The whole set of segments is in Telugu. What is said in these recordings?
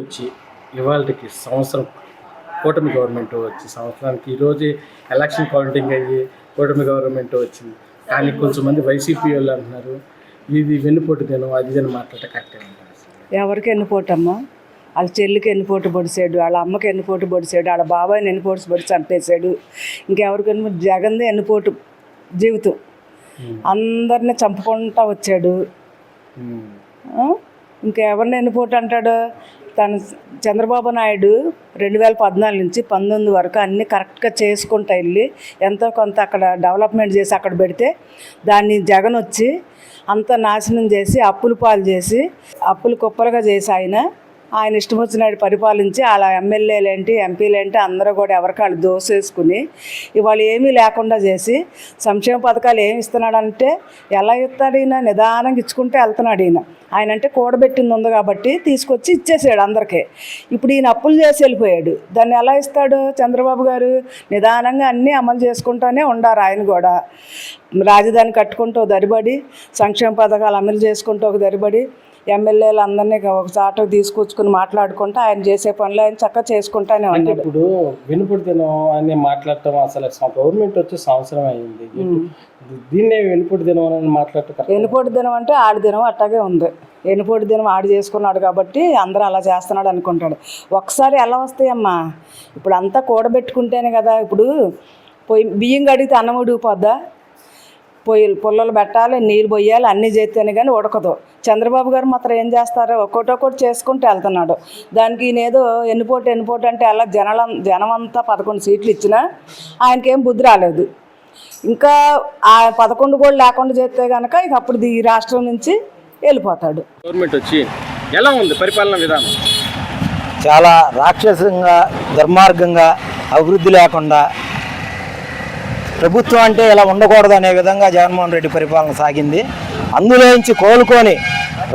వచ్చి ఇవాళకి సంవత్సరం కూటమి గవర్నమెంట్ వచ్చి సంవత్సరానికి ఈరోజు ఎలక్షన్ కౌంటింగ్ అయ్యి కూటమి గవర్నమెంట్ వచ్చింది. కానీ కొంచెం మంది వైసీపీ వాళ్ళు అంటున్నారు ఇది వెన్నుపోటు దినం అది ఇది అని మాట్లాడితే కరెక్టే ఎవరికి ఎన్నిపోటమ్మా వాళ్ళ చెల్లికి ఎన్నిపోటు పొడిచాడు వాళ్ళ అమ్మకి ఎన్నిపోటు పొడిచాడు వాళ్ళ బాబాయ్ని ఎన్నిపోటు పొడి చంపేశాడు. ఇంకెవరికి ఎన్ని జగన్ది ఎన్నిపోటు జీవితం. అందరిని చంపుకుంటా వచ్చాడు? ఇంకెవరిని ఎన్నిపోటు అంటాడు? తను చంద్రబాబు నాయుడు రెండు వేల పద్నాలుగు నుంచి పంతొమ్మిది వరకు అన్నీ కరెక్ట్గా చేసుకుంటా వెళ్ళి ఎంతో కొంత అక్కడ డెవలప్మెంట్ చేసి అక్కడ పెడితే దాన్ని జగన్ వచ్చి అంత నాశనం చేసి అప్పులు పాలు చేసి అప్పులు కుప్పలుగా చేసి ఆయన ఆయన ఇష్టం వచ్చినట్టు పరిపాలించి అలా ఎమ్మెల్యేలు ఏంటి ఎంపీలు ఏంటి అందరూ కూడా ఎవరికాళ్ళు దోసేసుకుని ఇవాళ ఏమీ లేకుండా చేసి సంక్షేమ పథకాలు ఏమి ఇస్తున్నాడంటే ఎలా ఇస్తాడు ఈయన? నిదానంగా ఇచ్చుకుంటే వెళ్తున్నాడు ఈయన. ఆయన అంటే కూడబెట్టింది ఉంది కాబట్టి తీసుకొచ్చి ఇచ్చేసాడు అందరికీ. ఇప్పుడు ఈయన అప్పులు చేసి వెళ్ళిపోయాడు. దాన్ని ఎలా ఇస్తాడు చంద్రబాబు గారు? నిదానంగా అన్నీ అమలు చేసుకుంటూనే ఉండారు ఆయన కూడా. రాజధాని కట్టుకుంటూ దరిబడి సంక్షేమ పథకాలు అమలు చేసుకుంటూ ఒక దరిబడి ఎమ్మెల్యేలు అందరినీ ఒక చాటకు తీసుకొచ్చుకుని మాట్లాడుకుంటూ ఆయన చేసే పనులు ఆయన చక్కగా చేసుకుంటానే ఉన్నాడు. ఇప్పుడు వెన్నుపోటు దినం అని మాట్లాడటం అసలు గవర్నమెంట్ వచ్చి సంవత్సరం అయింది. దీన్నే వెన్నుపోటు దినం అని మాట్లాడటం. ఎన్నిపోటు దినం అంటే ఆడి దినం అట్టాగే ఉంది. ఎన్నిపోటు దినం ఆడు చేసుకున్నాడు కాబట్టి అందరూ అలా చేస్తున్నాడు అనుకుంటాడు. ఒకసారి ఎలా వస్తాయమ్మా? ఇప్పుడు అంతా కూడబెట్టుకుంటేనే కదా ఇప్పుడు పొయ్యి బియ్యం కడిగితే అన్నం ఉడికిపోద్దా? పొయ్యిలు పుల్లలు పెట్టాలి నీళ్ళు పోయాలి అన్నీ చేస్తేనే కానీ ఉడకదు. చంద్రబాబు గారు మాత్రం ఏం చేస్తారు ఒక్కొక్కటి చేసుకుంటూ వెళ్తున్నాడు. దానికి ఈయన ఏదో ఎన్నిపోటు ఎన్నిపోటు అంటే అలా జనాల జనం అంతా పదకొండు సీట్లు ఇచ్చినా ఆయనకేం బుద్ధి రాలేదు. ఇంకా ఆ పదకొండు కూడా లేకుండా చేస్తే కనుక ఇక అప్పుడు ఈ రాష్ట్రం నుంచి వెళ్ళిపోతాడు. గవర్నమెంట్ వచ్చి ఎలా ఉంది పరిపాలన విధానం? చాలా రాక్షసంగా దుర్మార్గంగా అభివృద్ధి లేకుండా ప్రభుత్వం అంటే ఇలా ఉండకూడదు అనే విధంగా జగన్మోహన్ రెడ్డి పరిపాలన సాగింది. అందులోంచి కోలుకొని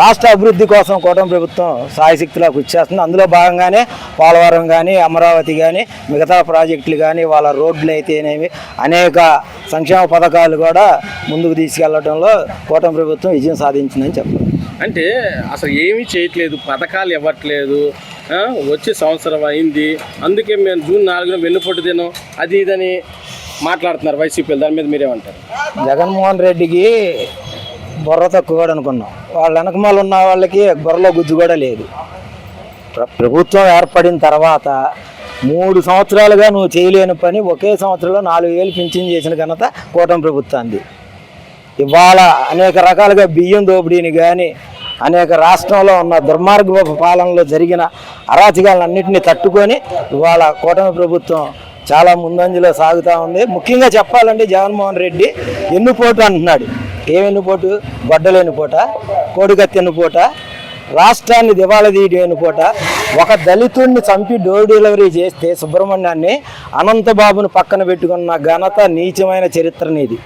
రాష్ట్ర అభివృద్ధి కోసం కూటమి ప్రభుత్వం సాయశక్తిలోకి వచ్చేస్తుంది. అందులో భాగంగానే పోలవరం కానీ అమరావతి కానీ మిగతా ప్రాజెక్టులు కానీ వాళ్ళ రోడ్లు అయితేనేవి అనేక సంక్షేమ పథకాలు కూడా ముందుకు తీసుకెళ్ళడంలో కూటమి ప్రభుత్వం విజయం సాధించిందని చెప్పారు అంటే అసలు ఏమీ చేయట్లేదు. పథకాలు ఇవ్వట్లేదు. వచ్చే సంవత్సరం అయింది. అందుకే మేము జూన్ నాలుగున వెన్నుపోటు దినం అది ఇదని మాట్లాడుతున్నారు వైసీపీ దాని మీద మీరేమంటారు? జగన్మోహన్ రెడ్డికి బుర్ర తక్కువ అనుకున్నాం. వాళ్ళ వెనకమాలు ఉన్న వాళ్ళకి బుర్రలో గుజ్జు కూడా లేదు. ప్రభుత్వం ఏర్పడిన తర్వాత మూడు సంవత్సరాలుగా నువ్వు చేయలేని పని ఒకే సంవత్సరంలో నాలుగు వేలు పింఛన్ చేసిన ఘనత కూటమి ప్రభుత్వాన్ని ఇవాళ అనేక రకాలుగా బియ్యం దోపిడీని కానీ అనేక రాష్ట్రంలో ఉన్న దుర్మార్గ పాలనలో జరిగిన అరాచకాలన్నింటినీ తట్టుకొని ఇవాళ కూటమి ప్రభుత్వం చాలా ముందంజలో సాగుతూ ఉంది. ముఖ్యంగా చెప్పాలంటే జగన్మోహన్ రెడ్డి ఎన్నుపోటు అంటున్నాడు. ఏం ఎన్నుపోటు? గొడ్డలు ఎన్నుపోట? కోడికత్తి ఎన్నుపోట? రాష్ట్రాన్ని దివాళా తీయడం ఎన్నుపోట? ఒక దళితుడిని చంపి డోర్ డెలివరీ చేస్తే సుబ్రహ్మణ్యాన్ని అనంతబాబును పక్కన పెట్టుకున్న ఘనత నీచమైన చరిత్రనిది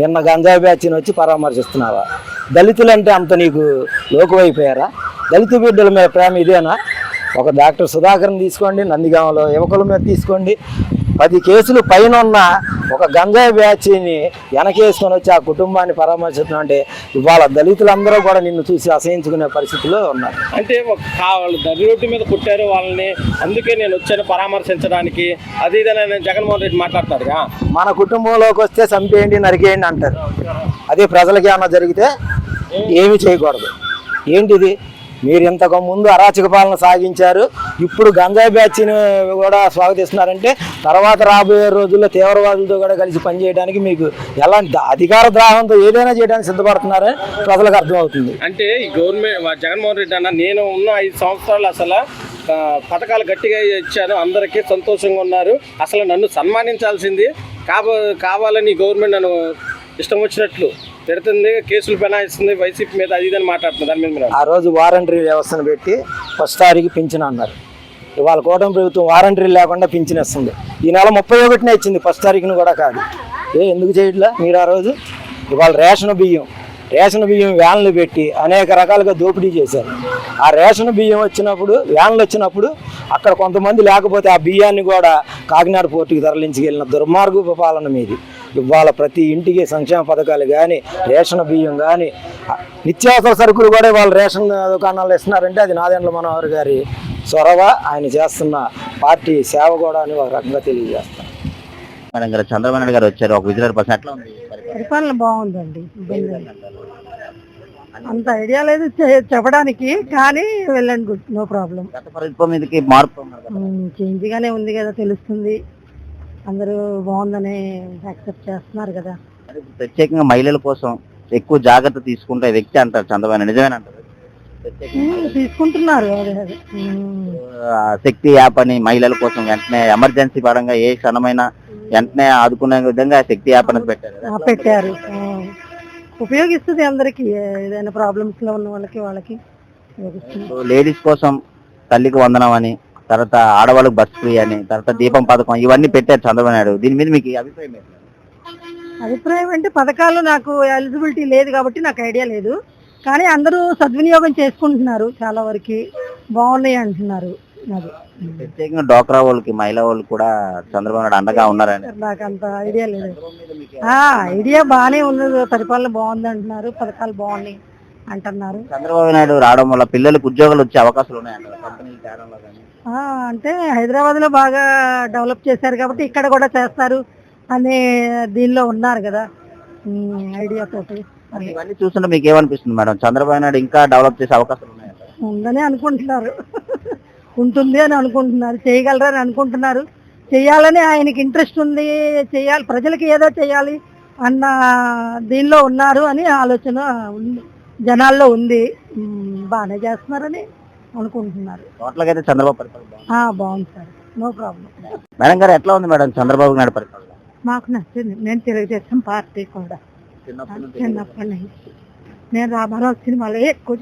నిన్న గంజాయి బ్యాచ్ని వచ్చి పరామర్శిస్తున్నావా? దళితులంటే అంత నీకు లోకువైపోయారా? దళిత బిడ్డల మీద ప్రేమ ఇదేనా? ఒక డాక్టర్ సుధాకర్ని తీసుకోండి నందిగామలో యువకుల మీద తీసుకోండి. పది కేసులు పైన ఉన్న ఒక గంజాయి బ్యాచ్ని వెనకేసుకొని వచ్చి ఆ కుటుంబాన్ని పరామర్శిస్తున్నాం అంటే ఇవాళ దళితులందరూ కూడా నిన్ను చూసి అసహించుకునే పరిస్థితిలో ఉన్నారు. అంటే వాళ్ళు దరి రోడ్డు మీద కొట్టారు వాళ్ళని అందుకే నేను వచ్చాను పరామర్శించడానికి. అది ఇదని జగన్మోహన్ రెడ్డి మాట్లాడుతున్నారుగా మన కుటుంబంలోకి వస్తే చంపేయండి నరికేయండి అంటారు. అదే ప్రజలకి ఏమన్నా జరిగితే ఏమీ చేయకూడదు. ఏంటిది? మీరు ఇంతకు ముందు అరాచక పాలన సాగించారు. ఇప్పుడు గంజాయి బ్యాచ్ని కూడా స్వాగతిస్తున్నారంటే తర్వాత రాబోయే రోజుల్లో తీవ్రవాదులతో కూడా కలిసి పనిచేయడానికి మీకు ఎలాంటి అధికార ద్రాహంతో ఏదైనా చేయడానికి సిద్ధపడుతున్నారని ప్రజలకు అర్థమవుతుంది. అంటే ఈ గవర్నమెంట్ జగన్మోహన్ రెడ్డి అన్న నేను ఉన్న ఐదు సంవత్సరాలు అసలు పథకాలు గట్టిగా ఇచ్చాను. అందరికీ సంతోషంగా ఉన్నారు. అసలు నన్ను సన్మానించాల్సింది కాబ కావాలని గవర్నమెంట్ నన్ను ఇష్టం వచ్చినట్లు పెడుతుంది కేసులు పెనాయిస్తుంది వైసీపీ మీద అది ఇదని మాట్లాడుతుంది దాని మీద మీరు ఆ రోజు వారంటరీ వ్యవస్థను పెట్టి ఫస్ట్ తారీఖు పింఛన్ అన్నారు. ఇవాళ కూటమి ప్రభుత్వం వారంటరీ లేకుండా పింఛన్ ఇస్తుంది. ఈ నెల ముప్పై ఒకటినే ఇచ్చింది ఫస్ట్ తారీఖును కూడా కాదు. ఏ ఎందుకు చేయట్లా మీరు ఆ రోజు? ఇవాళ రేషన్ బియ్యం రేషన్ బియ్యం వ్యాన్లు పెట్టి అనేక రకాలుగా దోపిడీ చేశారు. ఆ రేషన్ బియ్యం వచ్చినప్పుడు వ్యాన్లు వచ్చినప్పుడు అక్కడ కొంతమంది లేకపోతే ఆ బియ్యాన్ని కూడా కాకినాడ పోర్టుకి తరలించి వెళ్ళిన దుర్మార్గపు పాలన మీది. ఇవాళ ప్రతి ఇంటికి సంక్షేమ పథకాలు కానీ రేషన్ బియ్యం కానీ నిత్యావసర సరుకులు కూడా వాళ్ళ రేషన్ దుకాణాలు ఇస్తున్నారంటే అది నాదెండ్ల మనోహర్ గారి చొరవ ఆయన చేస్తున్న పార్టీ సేవ కూడా అని ఒక రకంగా మేడం గారు చంద్రబాబు నాయుడు గారు వచ్చారు ఒక విజిలర్ పర్సన్ ఎట్లా ఉంది పరిపాలన? బాగుందండి. అంత ఐడియా లేదు చెప్పడానికి కానీ వెళ్ళండి గుడ్ నో ప్రాబ్లం గత ప్రభుత్వం మీదకి మార్పు ఉన్నారు కదా. చేంజ్ గానే ఉంది కదా తెలుస్తుంది అందరూ బాగుందని యాక్సెప్ట్ చేస్తున్నారు కదా. ప్రత్యేకంగా మహిళల కోసం ఎక్కువ జాగ్రత్త తీసుకుంటే వ్యక్తి అంటారు చంద్రబాబు ప్రత్యేకంగా ఉమ్, తీసుకుంటున్నారు శక్తి యాప్ అని మహిళల కోసం వెంటనే ఎమర్జెన్సీ పరంగా ఏ క్షణమైనా వెంటనే ఆదుకునే విధంగా శక్తి యాప్ అనేది పెట్టారు పెట్టారు. ఉపయోగిస్తుంది అందరికి ఏదైనా ప్రాబ్లమ్స్లో ఉన్న వాళ్ళకి వాళ్ళకి లేడీస్ కోసం తల్లికి వందనం అని తర్వాత ఆడవాళ్ళకి బస్ ఫ్రీ అని తర్వాత దీపం పథకం ఇవన్నీ పెట్టారు చంద్రబాబు నాయుడు. దీని మీద మీకు అభిప్రాయం ఏంటి? అభిప్రాయం అంటే పథకాలు నాకు ఎలిజిబిలిటీ లేదు కాబట్టి నాకు ఐడియా లేదు. కానీ అందరూ సద్వినియోగం చేసుకుంటున్నారు చాలా వరకు. బాగున్నాయి అంటున్నారు అది. ప్రత్యేకంగా డోక్రా వాళ్ళకి మహిళా వాళ్ళకి కూడా చంద్రబాబు నాయుడు అండగా ఉన్నారని. నాకు అంత ఐడియా లేదు. ఆ ఐడియా బాగానే ఉన్నది. పరిపాలన బాగుంది అంటున్నారు. పథకాలు బాగున్నాయి. అంటున్నారు. చంద్రబాబు నాయుడు రావడం వల్ల పిల్లలకు ఉద్యోగాలు వచ్చే అవకాశాలు ఉన్నాయంట కంపెనీలు తేడంలో కానీ? ఆ, అంటే హైదరాబాద్లో బాగా డెవలప్ చేశారు కాబట్టి ఇక్కడ కూడా చేస్తారు అనే దీనిలో ఉన్నారు కదా ఐడియా తోటి. ఇవన్నీ చూస్తుంటే మీకు ఏమనిపిస్తుంది మేడం? చంద్రబాబు నాయుడు ఇంకా డెవలప్ చేసే అవకాశాలు ఉన్నాయంట ఉందని అనుకుంటున్నారు. ఉంటుంది అని అనుకుంటున్నారు. చేయగలరని అనుకుంటున్నారు. చేయాలని ఆయనకి ఇంట్రెస్ట్ ఉంది. చేయాలి ప్రజలకి ఏదో చేయాలి అన్న దీనిలో ఉన్నారు అని ఆలోచన ఉంది. జనాల్లో ఉంది. బాగానే చేస్తున్నారని అనుకుంటున్నారు. టోటల్గా అయితే చంద్రబాబు పరిపాలన బాగుంది. సార్. No problem. మేడం గారు ఎట్లా ఉంది మేడం చంద్రబాబు నాయుడు పరిపాలన? మాకు నచ్చింది. నేను తెలుగుదేశం పార్టీ కూడా. చిన్నప్పటి నుంచి చిన్నప్పటి నుంచి. నేను రామారావు సినిమాలో ఎక్కువ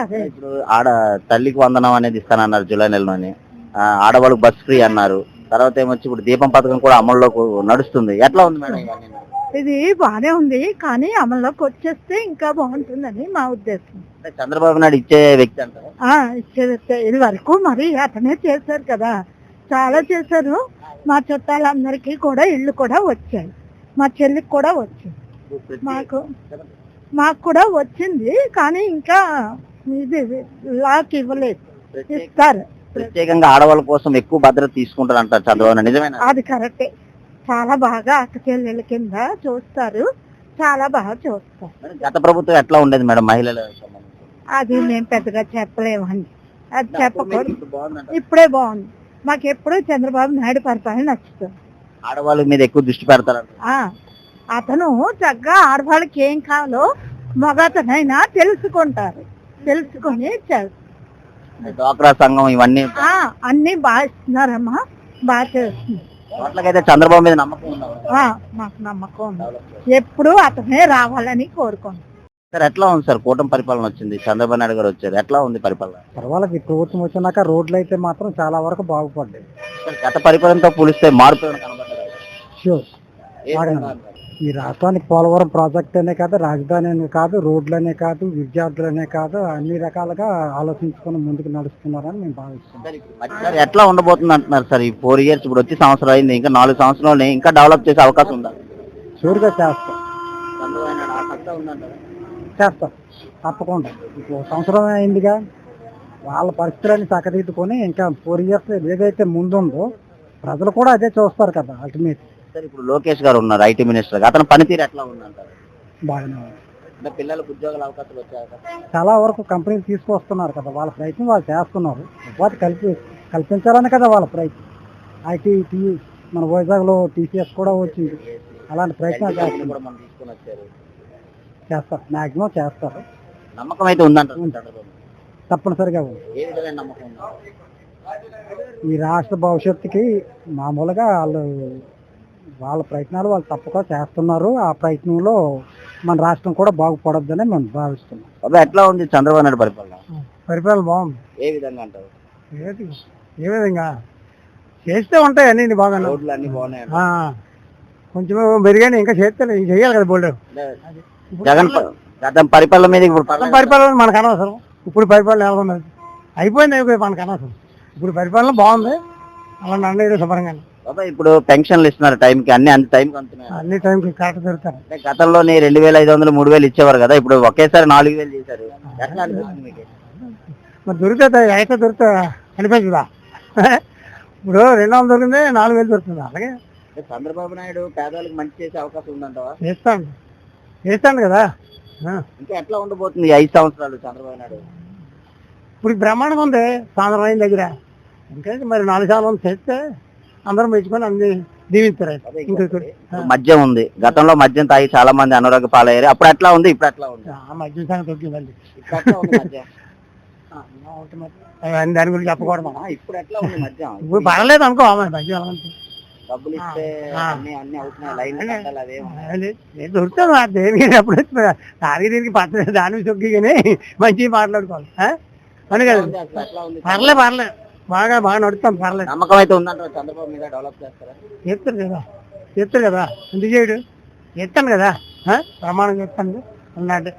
అదే. ఇప్పుడు ఆడ తల్లికి వందనం అనేది ఇస్తానన్నారు జూలై నెలలోని. ఆ, ఆడవాళ్ళకి బస్ ఫ్రీ అన్నారు. తర్వాత ఏమొచ్చి ఇప్పుడు దీపం పథకం కూడా అమల్లో నడుస్తుంది. ఎట్లా ఉంది మేడం ఇవన్నీ? ఇది బాగానే ఉంది కానీ అమల్లోకి వచ్చేస్తే ఇంకా బాగుంటుందని మా ఉద్దేశం. చంద్రబాబు నాయుడు ఇచ్చే వ్యక్తి అంటారు? ఆ ఇచ్చేది ఇది వరకు మరి అతనే చేశారు కదా. చాలా చేశారు. మా చుట్టాలందరికీ కూడా ఇళ్ళు కూడా వచ్చాయి. మా చెల్లికి కూడా వచ్చింది మాకు మాకు కూడా వచ్చింది కానీ ఇంకా ఇది లాక్ ఇవ్వలేదు. ఇస్తారు. ప్రత్యేకంగా ఆడవాళ్ళ కోసం ఎక్కువ భద్రత తీసుకుంటారు అంటారు చంద్రబాబు నాయుడు. నిజమేనా? అది కరెక్టే. చాలా బాగా అక్క చెల్లెల కింద చూస్తారు. చాలా బాగా చూస్తారు. గత ప్రభుత్వం ఎట్లా ఉండేది మేడం మహిళల? అది మేము పెద్దగా చెప్పలేమండి. అది చెప్పకూడదు. ఇప్పుడు బాగుంది. మాకు ఎప్పుడూ చంద్రబాబు నాయుడు పరిపాలన నచ్చుతుంది ఆడవాళ్ళ మీద ఎక్కువ దృష్టి పెడతారంట. ఆ, అతను చక్కగా ఆడవాళ్ళకి ఏం కావాలో మగతనైనా తెలుసుకుంటారు. తెలుసుకొని డ్వాక్రా సంఘం ఇవన్నీ అన్నీ బాగా ఇస్తున్నారమ్మా. బాగా చేస్తుంది వాటికైతే చంద్రబాబు మీద నమ్మకం ఉందా? ఆ, మాకు నమ్మకం ఉంది. ఎప్పుడు అతనే రావాలని కోరుకుంటాం సార్ ఎట్లా ఉంది సార్ కూటమి పరిపాలన వచ్చింది? చంద్రబాబు నాయుడు గారు వచ్చారు. ఎట్లా ఉంది పరిపాలన? పర్వాలేదు ప్రభుత్వం వచ్చినాక రోడ్లు అయితే మాత్రం చాలా వరకు బాగుపడ్డాయి. సార్, గత పరిపాలనతో పోలిస్తే మార్పు ఏమైనా కనబడ్డదా? షూర్ ఏ బాగానే విధంగా అంటారు? ఈ రాష్ట్రానికి పోలవరం ప్రాజెక్ట్ అనే కాదు రాజధాని అనే కాదు రోడ్లనే కాదు విద్యార్థులనే కాదు అన్ని రకాలుగా ఆలోచించుకొని ముందుకు నడుస్తున్నారని మేము భావిస్తున్నాం ఎట్లా ఉండబోతుంది అంటున్నారు సార్? ఈ ఫోర్ ఇయర్స్ ఇప్పుడు వచ్చి సంవత్సరం అయింది ఇంకా నాలుగు సంవత్సరాలు ఇంకా డెవలప్ చేసే అవకాశం ఉందా? షూర్గా చేస్తాం? చేస్తాం. తప్పకుండా. ఇప్పుడు సంవత్సరం అయిందిగా. వాళ్ళ పరిస్థితులన్నీ చక్కదిద్దుకొని ఇంకా ఫోర్ ఇయర్స్ ఏదైతే ముందుందో ప్రజలు కూడా అదే చూస్తారు కదా అల్టిమేట్ సార్ ఇప్పుడు లోకేష్ గారు ఉన్నారు ఐటీ మినిస్టర్ అతని పనితీరు ఎట్లా ఉందంటారు? బాగానే ఉంది. అంటే పిల్లలకు ఉద్యోగాల అవకాశాలు వచ్చే అవకాశం చాలా వరకు కంపెనీలు తీసుకొస్తున్నారు కదా వాళ్ళ ప్రయత్నం వాళ్ళు చేస్తున్నారు. ఉపాధి కల్పి కల్పించాలని కదా వాళ్ళ ప్రయత్నం. ఐటీ టీ మన వైజాగ్లో టీసీఎస్ కూడా వచ్చింది. అలాంటి ప్రయత్నాలు కూడా చేస్తున్నారు. మనం తీసుకొని వచ్చారు. చేస్తారు. మ్యాక్సిమం చేస్తారు. నమ్మకం అయితే ఉందంటారు చంద్రబాబు తప్పనిసరిగా ఉంది. ఏ విధమైన నమ్మకం ఉంది ఈ రాష్ట్ర భవిష్యత్తుకి మామూలుగా వాళ్ళు వాళ్ళ ప్రయత్నాలు వాళ్ళు తప్పక చేస్తున్నారు. ఆ ప్రయత్నంలో మన రాష్ట్రం కూడా బాగుపడొద్దని మేము భావిస్తున్నాం. ఎట్లా ఉంది చంద్రబాబు నాయుడు పరిపాలన? పరిపాలన బాగుంది. ఏ విధంగా అంటారు? ఏది? ఏ విధంగా? చేస్తే ఉంటాయి అన్ని బాగా రోడ్లు అన్ని బాగున్నాయి కొంచెం మెరుగైన ఇంకా చేస్తే చేయాలి కదా బోల్డ్. జగన్ ప- గతం పరిపాలన మీద ఇప్పుడు పర్లేదు. పరిపాలన మనకు అనవసరం. ఇప్పుడు పరిపాలన ఎలా ఉన్నది? అయిపోయింది అయిపోయి మనకు అనవసరం. ఇప్పుడు పరిపాలన బాగుంది. అలా నన్ను శుభ్రంగా బాబా ఇప్పుడు పెన్షన్లు ఇస్తున్నారు టైంకి అన్ని అన్ని టైంకి అందుతున్నాయి అన్ని టైంకి కరెక్ట్ దొరుకుతారు. అంటే గతంలోనే రెండు వేల ఐదు వందలు మూడు వేలు ఇచ్చేవారు కదా ఇప్పుడు ఒకేసారి నాలుగు వేలు చేశారు. ఎట్లా అనిపిస్తుంది మీకు? మరి దొరుకుతుంది అయితే దొరుకుతా అనిపించదా ఇప్పుడు రెండు వందలు దొరికింది నాలుగు వేలు దొరుకుతుంది. అలాగే చంద్రబాబు నాయుడు పేదవాళ్ళకి మంచి చేసే అవకాశం ఉందంటావా? చేస్తాను చేస్తాను కదా. ఇంకా ఎట్లా ఉండబోతుంది ఐదు సంవత్సరాలు చంద్రబాబు నాయుడు? ఇప్పుడు బ్రహ్మాండంగా ఉంది సాంద్రమైన దగ్గర. ఇంకా మరి నాలుగు సార్లు చేస్తే అందరం మెచ్చుకొని అన్ని ఆయన. ఆ. మద్యం ఉంది. గతంలో మద్యం తాగి చాలా మంది అనారోగ్య పాలయ్యారు. అప్పుడు ఎట్లా ఉంది? ఇప్పుడు ఎట్లా ఉంది? సంగతి మద్యం? మరి. అవన్నీ దాని గురించి చెప్పకూడదు ఇప్పుడు ఎట్లా ఉంది మద్యం? ఇప్పుడు పర్లేదు అనుకో అలాంటి డబ్బులు ఇస్తే. అన్ని అన్ని అవుతున్నాయి. లైన్ దొరుకుతాను అప్పుడు దానికి దీనికి పచ్చ దాని సొక్కి కానీ మంచిగా మాట్లాడుకోవాలి. ఎట్లా కదా. పర్లే పర్లే. బాగా బాగా నడుస్తాం పర్లేదు. నమ్మకం అయితే ఉందంటారు చంద్రబాబు మీద డెవలప్ చేస్తారా? చెప్తారు కదా చెప్తారు కదా. ఎందుకు చేయడు? చెప్తాను కదా ఆ? ప్రమాణం చెప్తాను అన్నాడు.